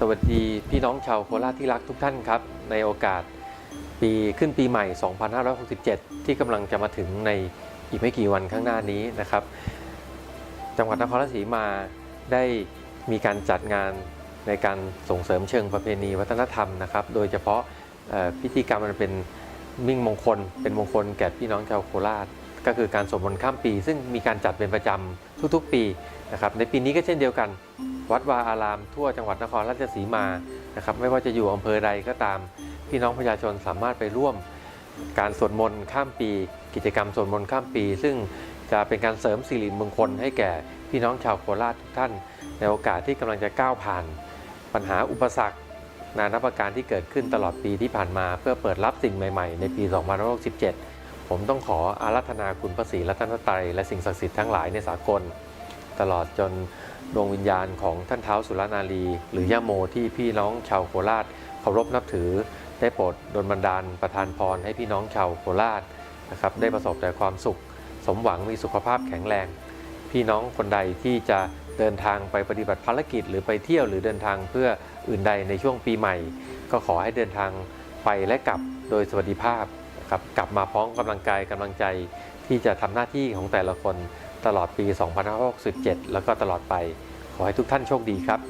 สวัสดีพี่น้องชาวโคราชที่รักทุกท่านครับ ในโอกาสปีขึ้นปีใหม่ 2567 ที่กำลังจะมาถึงในอีกไม่กี่วันข้างหน้านี้นะครับ จังหวัดนครราชสีมาได้มีการจัดงานในการส่งเสริมเชิงประเพณีวัฒนธรรมนะครับ โดยเฉพาะพิธีกรรมมันเป็นมิ่งมงคล เป็นมงคลแก่พี่น้องชาวโคราช ก็คือการสวดมนต์ข้ามปี ซึ่งมีการจัดเป็นประจำทุกๆ ปีนะครับในปีนี้ก็เช่นเดียวกัน วัดวาอารามทั่วจังหวัดนครราชสีมานะครับไม่ว่าจะอยู่อำเภอใดก็ตาม พี่น้องประชาชนสามารถไปร่วมการสวดมนต์ข้ามปี กิจกรรมสวดมนต์ข้ามปี ซึ่งจะเป็นการเสริมสิริมงคลให้แก่พี่น้องชาวโคราชทุกท่าน ในโอกาสที่กำลังจะก้าวผ่าน ปัญหาอุปสรรค นานาประการที่เกิดขึ้นตลอดปีที่ผ่านมา เพื่อเปิดรับสิ่งใหม่ ๆ ในปี 2567 ผมต้องขออารัธนาคุณพระศรีรัตนตรัยและสิ่งศักดิ์สิทธิ์ทั้งหลายในสากล ตลอดจนดวงวิญญาณของท่านเท้าวสุรนารี หรือย่าโมที่พี่น้องชาวโคราชเคารพนับถือ ได้โปรดดลบันดาลประทานพรให้พี่น้องชาวโคราชนะครับได้ประสบแต่ความสุข สมหวังมีสุขภาพแข็งแรง พี่น้องคนใดที่จะเดินทางไปปฏิบัติภารกิจ หรือไปเที่ยวหรือเดินทางเพื่ออื่นใดในช่วงปีใหม่ ก็ขอให้เดินทางไปและกลับโดยสวัสดิภาพ ครับกลับมาพร้อมกำลังกายกำลังใจที่จะทำหน้าที่ของแต่ละคนตลอดปี 2567 แล้วก็ตลอดไป ขอให้ทุกท่านโชคดีครับ